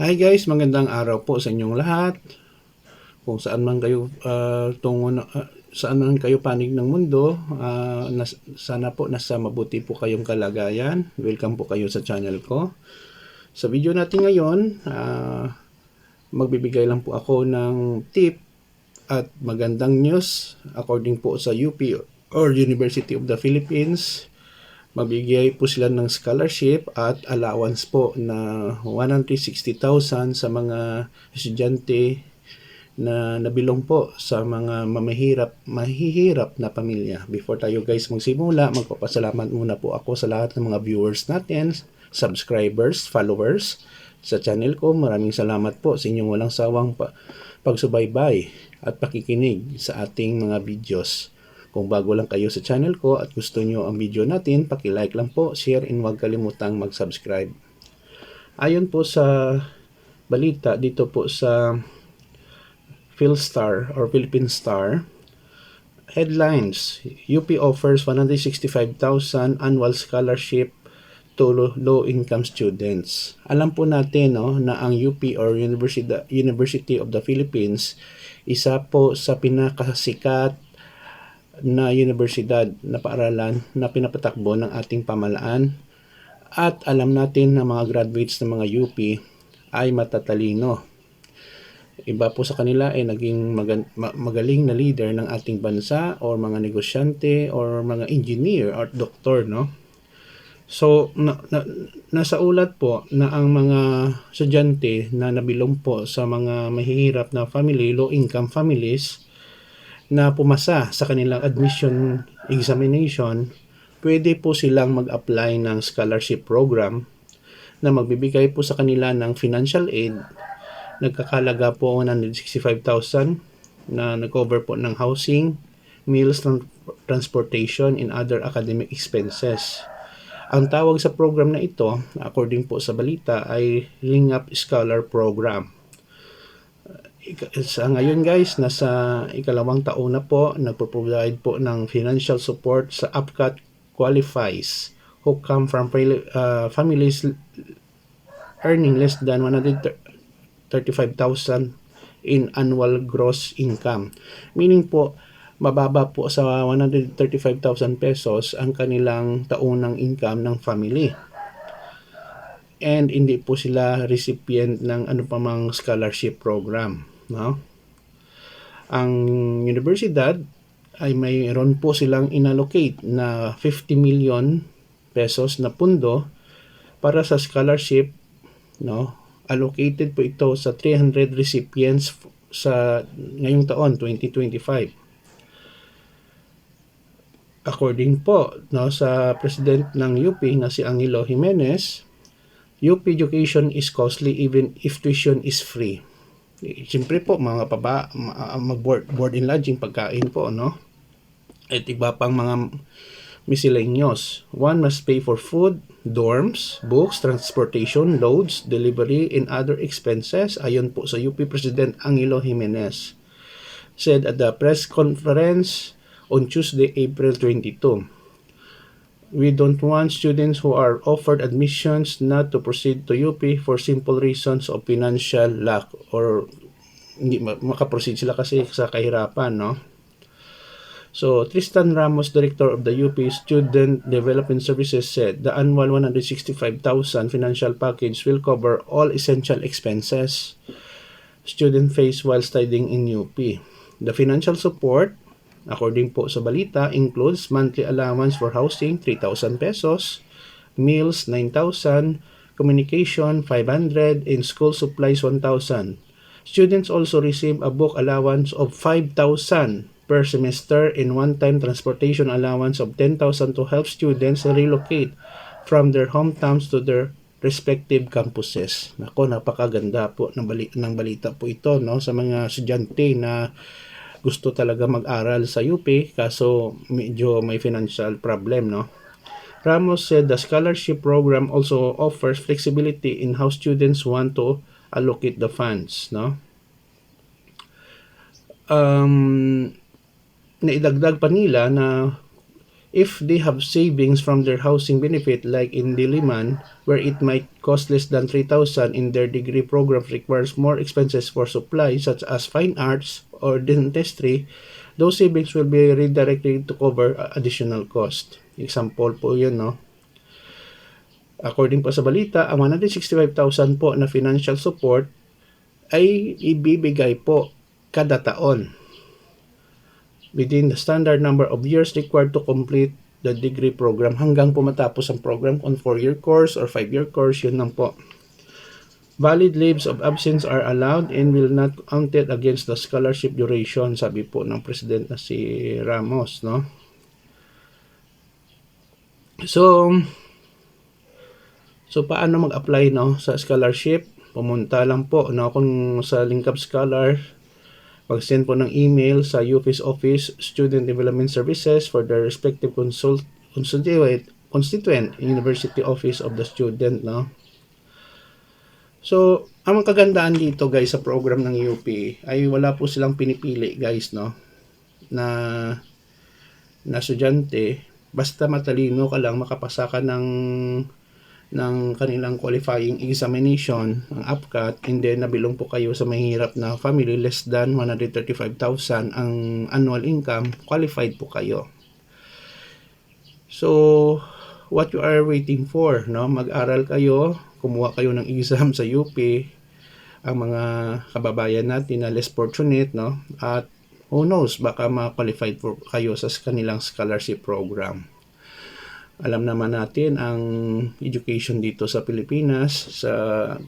Hi guys, magandang araw po sa inyong lahat. Kung saan man kayo uh, tungo na, uh, saan man kayo panig ng mundo, uh, nas, sana po nasa mabuti po kayong kalagayan. Welcome po kayo sa channel ko. Sa video natin ngayon, uh, magbibigay lang po ako ng tip at magandang news according po sa UP or University of the Philippines mabigay po sila ng scholarship at allowance po na 160,000 sa mga estudyante na nabilong po sa mga mamahirap, mahihirap na pamilya. Before tayo guys magsimula, magpapasalamat muna po ako sa lahat ng mga viewers natin, subscribers, followers sa channel ko. Maraming salamat po sa inyong walang sawang pa- pagsubaybay at pakikinig sa ating mga videos. Kung bago lang kayo sa channel ko at gusto nyo ang video natin, paki-like lang po, share, and huwag kalimutang mag-subscribe. Ayon po sa balita dito po sa Philstar or Philippine Star, headlines, UP offers 165,000 annual scholarship to low-income students. Alam po natin no, na ang UP or University, University of the Philippines isa po sa pinakasikat na universidad na paaralan na pinapatakbo ng ating pamalaan at alam natin na mga graduates ng mga UP ay matatalino. Iba po sa kanila ay naging magaling na leader ng ating bansa or mga negosyante or mga engineer or doktor, no? So, na, na, nasa ulat po na ang mga estudyante na nabilong po sa mga mahihirap na family, low-income families, na pumasa sa kanilang admission examination, pwede po silang mag-apply ng scholarship program na magbibigay po sa kanila ng financial aid. Nagkakalaga po 165,000 na nag-cover po ng housing, meals, transportation, and other academic expenses. Ang tawag sa program na ito, according po sa balita, ay Lingap Scholar Program sa ngayon guys, nasa ikalawang taon na po, nagpo-provide po ng financial support sa UPCAT qualifies who come from uh, families earning less than 135,000 in annual gross income. Meaning po, mababa po sa 135,000 pesos ang kanilang taunang income ng family. And hindi po sila recipient ng ano pa mang scholarship program no? Ang universidad ay mayroon po silang inallocate na 50 million pesos na pundo para sa scholarship, no? Allocated po ito sa 300 recipients sa ngayong taon 2025. According po no sa president ng UP na si Angelo Jimenez, UP education is costly even if tuition is free. Siyempre po, mga paba, mag-board board in lodging, pagkain po, no? At iba pang mga miscellaneous. One must pay for food, dorms, books, transportation, loads, delivery, and other expenses. Ayon po sa UP President Angelo Jimenez. Said at the press conference on Tuesday, April 22 we don't want students who are offered admissions not to proceed to UP for simple reasons of financial lack or hindi makaproceed sila kasi sa kahirapan, no? So, Tristan Ramos, director of the UP Student Development Services said the annual 165,000 financial package will cover all essential expenses student face while studying in UP. The financial support According po sa balita, includes monthly allowance for housing 3,000 pesos, meals 9,000, communication 500, and school supplies 1,000. Students also receive a book allowance of 5,000 per semester and one-time transportation allowance of 10,000 to help students relocate from their hometowns to their respective campuses. Nako, napakaganda po ng, bali- ng balita po ito no sa mga estudyante na gusto talaga mag-aral sa UP kaso medyo may financial problem no? Ramos said the scholarship program also offers flexibility in how students want to allocate the funds no? Um naidagdag pa nila na if they have savings from their housing benefit like in Diliman where it might cost less than 3,000 in their degree program requires more expenses for supplies such as fine arts or dentistry those savings will be redirected to cover additional cost. Example po yun no? According po sa balita ang 165,000 po na financial support ay ibibigay po kada taon within the standard number of years required to complete the degree program hanggang po matapos ang program kung 4-year course or 5-year course, yun lang po. Valid leaves of absence are allowed and will not counted against the scholarship duration, sabi po ng president na si Ramos, no? So, so paano mag-apply no sa scholarship? Pumunta lang po no kung sa Link Up Scholar pag-send po ng email sa UP's Office Student Development Services for the respective consult constituent, constituent University Office of the Student, no? So, ang kagandaan dito guys sa program ng UP ay wala po silang pinipili guys, no? Na na estudyante, basta matalino ka lang makapasa ka ng ng kanilang qualifying examination, ang APCAT, and then nabilong po kayo sa mahirap na family, less than 135,000 ang annual income, qualified po kayo. So, what you are waiting for, no? Mag-aral kayo, kumuha kayo ng exam sa UP, ang mga kababayan natin na less fortunate, no? At who knows, baka ma-qualified po kayo sa kanilang scholarship program alam naman natin ang education dito sa Pilipinas sa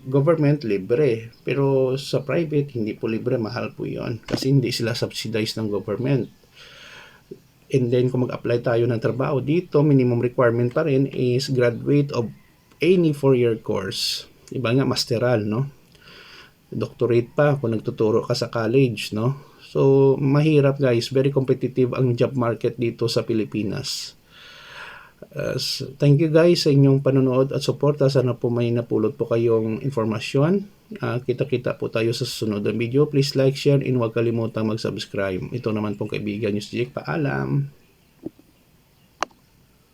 government libre. Pero sa private hindi po libre mahal po yon kasi hindi sila subsidized ng government. And then kung mag-apply tayo ng trabaho dito minimum requirement pa rin is graduate of any 4-year course. Iba nga masteral no? Doctorate pa kung nagtuturo ka sa college no? So mahirap guys. Very competitive ang job market dito sa Pilipinas Uh, thank you guys sa inyong panonood at suporta. Sana po may napulot po kayong informasyon. Uh, kita-kita po tayo sa susunod na video. Please like, share, and huwag kalimutang mag-subscribe. Ito naman pong kaibigan nyo si Jake. Paalam!